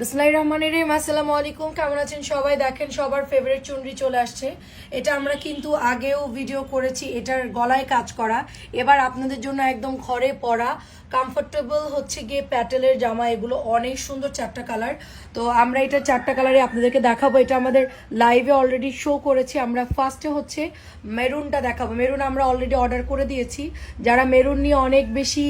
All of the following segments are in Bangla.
বিসমিল্লাহ রহমান রহিম, আসসালামু আলাইকুম। কেমন আছেন সবাই? দেখেন সবার ফেভারিট চুনরি চলে আসছে। এটা আমরা কিন্তু আগেও ভিডিও করেছি, এটার গলায় কাজ করা। এবার আপনাদের জন্য একদম ঘরে পরা কমফোর্টেবল হচ্ছে গিয়ে প্যাটেলের জামা, এগুলো অনেক সুন্দর চারটা কালার তো আমরা এটা চারটা কালারে আপনাদেরকে দেখাবো। এটা আমাদের লাইভে অলরেডি শো করেছি। আমরা ফার্স্টে হচ্ছে মেরুনটা দেখাবো। মেরুন আমরা অলরেডি অর্ডার করে দিয়েছি। যারা মেরুন নিয়ে অনেক বেশি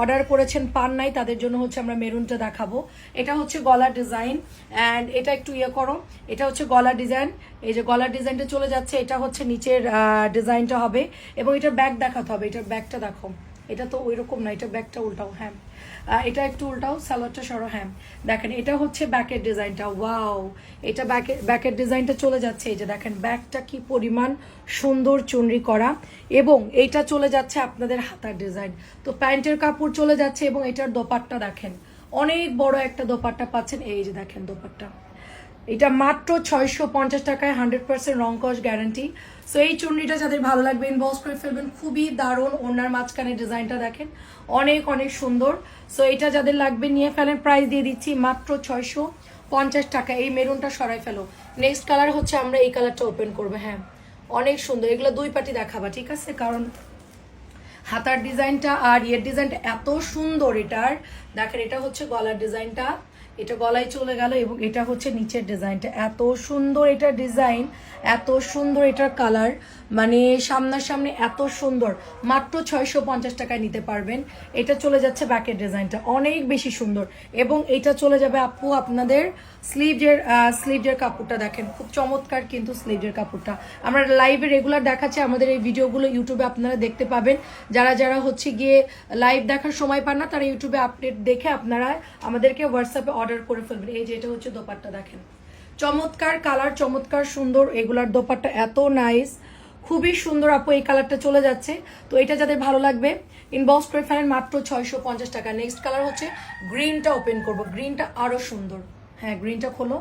অর্ডার করেছেন, পান নাই, তাদের জন্য হচ্ছে আমরা মেরুনটা দেখাবো। এটা হচ্ছে গলার ডিজাইন অ্যান্ড এটা একটু ইয়ে করো। এটা হচ্ছে গলার ডিজাইন। এই যে গলার ডিজাইনটা চলে যাচ্ছে, এটা হচ্ছে নিচের ডিজাইনটা হবে এবং এটার ব্যাক দেখাতে হবে। এটার ব্যাকটা দেখো। এটা তো ওই রকম না, এটা ব্যাকটা উল্টাও হ্যাঁ। এটা একটু উল্টাও, সালোয়ারটা সরো হ্যাঁ। দেখেন, এটা হচ্ছে ব্যাকের ডিজাইনটা, ওয়াও। এটা ব্যাকের ব্যাকের ডিজাইনটা চলে যাচ্ছে। এই যে দেখেন ব্যাকটা কি পরিমাণ সুন্দর চুনরি করা। এবং এটা চলে যাচ্ছে আপনাদের হাতার ডিজাইন। তো প্যান্টের কাপড় চলে যাচ্ছে এবং এটার দোপাট্টা দেখেন। অনেক বড় একটা দোপাট্টা পাচ্ছেন। এই যে দেখেন দোপাট্টা। এটা মাত্র ছয়শো পঞ্চাশ টাকায় হান্ড্রেড পার্সেন্ট রং কস গ্যারান্টি। সো এই চুন্নিটা যাদের ভালো লাগবে ইনবক্স করে ফেলবেন। খুবই দারুণ ওনার মাঝখানে ডিজাইনটা দেখেন। অনেক অনেক সুন্দর। সো এটা যাদের লাগবে, নিয়ে ফেলেন। প্রাইস দিয়ে দিচ্ছি মাত্র ছয়শো পঞ্চাশ টাকা। এই মেরুনটা সরাই ফেলো। নেক্সট কালার হচ্ছে আমরা এই কালারটা ওপেন করব। হ্যাঁ অনেক সুন্দর। এগুলো দুই পাটি দেখাবা, ঠিক আছে? কারণ হাতার ডিজাইনটা আর ইয়ের ডিজাইনটা এত সুন্দর এটার। দেখেন এটা হচ্ছে গলার ডিজাইনটা। এটা গলায় চলে গেল এবং এটা হচ্ছে নিচের ডিজাইনটা। এত সুন্দর এটা ডিজাইন, এত সুন্দর এটার কালার। মানে সামনাসামনি এত সুন্দর। মাত্র ছয়শো পঞ্চাশ টাকায় নিতে পারবেন। এটা চলে যাচ্ছে ব্যাকের ডিজাইনটা। অনেক বেশি সুন্দর। এবং এটা চলে যাবে আপু আপনাদের স্লিভের স্লিভের কাপড়টা দেখেন। খুব চমৎকার কিন্তু স্লিভের কাপড়টা। আমরা লাইভে রেগুলার দেখাচ্ছি আমাদের এই ভিডিওগুলো ইউটিউবে আপনারা দেখতে পাবেন। যারা যারা হচ্ছে গিয়ে লাইভ দেখার সময় পান না, তারা ইউটিউবে আপডেট দেখে আপনারা আমাদেরকে হোয়াটসঅ্যাপে অর্ডার করে ফেলবেন। এই যে এটা হচ্ছে দোপাট্টা, দেখেন। চমৎকার কালার চমৎকার সুন্দর। এগুলার দোপাট্টা এত নাইস খুবই সুন্দর আপু, এই কালারটা চলে যাচ্ছে। তো এটা যাদের ভালো লাগবে ইনবক্স করে ফেলেন মাত্র ছয়শো পঞ্চাশ টাকা। নেক্সট কালার হচ্ছে গ্রিনটা ওপেন করব। গ্রিনটা আরও সুন্দর। হ্যাঁ গ্রিনটা খোলো।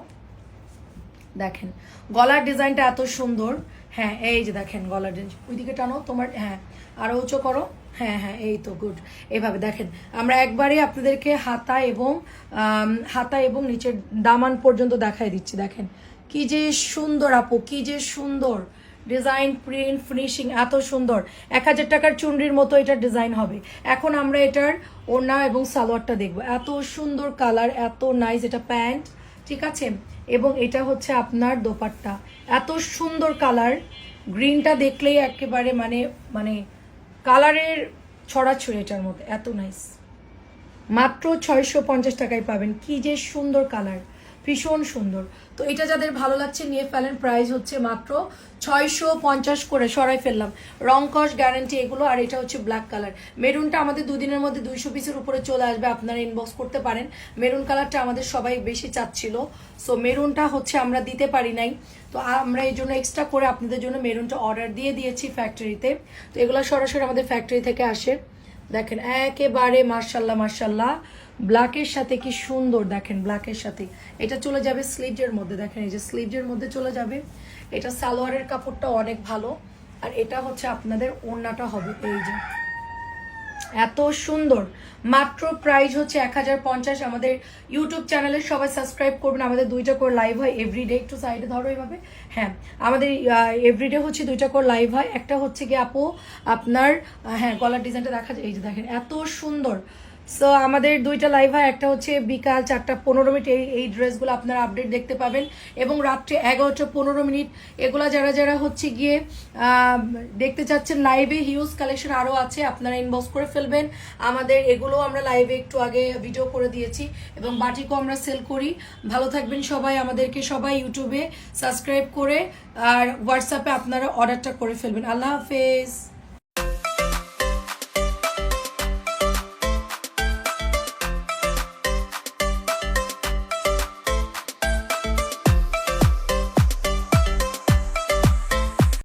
দেখেন, গলার ডিজাইনটা এত সুন্দর। হ্যাঁ এই যে দেখেন গলার ডিজাইন ওইদিকে টানো, তোমার হ্যাঁ আরও উঁচু করো। হ্যাঁ হ্যাঁ এই তো গুড এইভাবে দেখেন, আমরা একবারে আপনাদেরকে হাতা এবং হাতা এবং নিচের দামান পর্যন্ত দেখাই দিচ্ছি, দেখেন। কি যে সুন্দর আপু, কি যে সুন্দর। ডিজাইন প্রিন্ট ফিনিশিং এত সুন্দর। এক হাজার টাকার চুনরির মতো এটার ডিজাইন হবে। এখন আমরা এটার ওড়না এবং সালোয়ারটা দেখব। এত সুন্দর কালার, এত নাইস এটা প্যান্ট, ঠিক আছে? এবং এটা হচ্ছে আপনার দোপাট্টা। এত সুন্দর কালার গ্রিনটা দেখলেই একেবারে মানে মানে কালারের ছড়াছড়ি এটার মধ্যে, এত নাইস মাত্র ছয়শো পঞ্চাশ টাকায় পাবেন, কি যে সুন্দর কালার। ভীষণ সুন্দর। তো এটা যাদের ভালো লাগছে নিয়ে ফেলেন প্রাইস হচ্ছে মাত্র ছয়শো পঞ্চাশ করে, সরাই ফেললাম। রং কস গ্যারান্টি এগুলো, আর এটা হচ্ছে ব্ল্যাক কালার মেরুনটা আমাদের দুদিনের মধ্যে দুইশো পিসের উপরে চলে আসবে, আপনারা ইনবক্স করতে পারেন। মেরুন কালারটা আমাদের সবাই বেশি চাচ্ছিল। সো মেরুনটা হচ্ছে আমরা দিতে পারি নাই। তো আমরা এই জন্য এক্সট্রা করে আপনাদের জন্য মেরুনটা অর্ডার দিয়ে দিয়েছি ফ্যাক্টরিতে তো। এগুলো সরাসরি আমাদের ফ্যাক্টরি থেকে আসে। দেখেন, একেবারে মার্শাল্লাহ মার্শাল্লাহ ব্ল্যাকের সাথে কি সুন্দর দেখেন ব্ল্যাকের সাথে। এটা চলে যাবে স্লিভের মধ্যে, দেখেন এই যে স্লিভের মধ্যে চলে যাবে। এটা সালোয়ারের কাপড়টা অনেক ভালো। আর এটা হচ্ছে আপনাদের ওড়নাটা হবে, এই যে। এত সুন্দর। মাত্র প্রাইস হচ্ছে এক হাজার পঞ্চাশ। আমাদের ইউটিউব চ্যানেলে সবাই সাবস্ক্রাইব করবেন। আমাদের দুইটা করে লাইভ হয় এভরিডে একটু সাইডে ধরো এইভাবে। হ্যাঁ আমাদের এভরিডে হচ্ছে দুইটা করে লাইভ হয়। একটা হচ্ছে কি আপু, আপনার হ্যাঁ গলার ডিজাইনটা দেখা যায়। এই যে দেখেন, এত সুন্দর। সো আমাদের দুইটা লাইভ হয়, একটা হচ্ছে বিকাল চারটা পনেরো মিনিট, এই এই ড্রেসগুলো আপনারা আপডেট দেখতে পাবেন। এবং রাত্রে এগারোটা পনেরো মিনিট, এগুলা যারা যারা হচ্ছে গিয়ে দেখতে চাচ্ছেন লাইভে হিউজ কালেকশন আরও আছে, আপনারা ইনবক্স করে ফেলবেন। আমাদের এগুলো আমরা লাইভে একটু আগে ভিডিও করে দিয়েছি এবং বাটিকও আমরা সেল করি। ভালো থাকবেন সবাই, আমাদেরকে সবাই ইউটিউবে সাবস্ক্রাইব করে, আর হোয়াটসঅ্যাপে আপনারা অর্ডারটা করে ফেলবেন। আল্লাহ হাফেজ।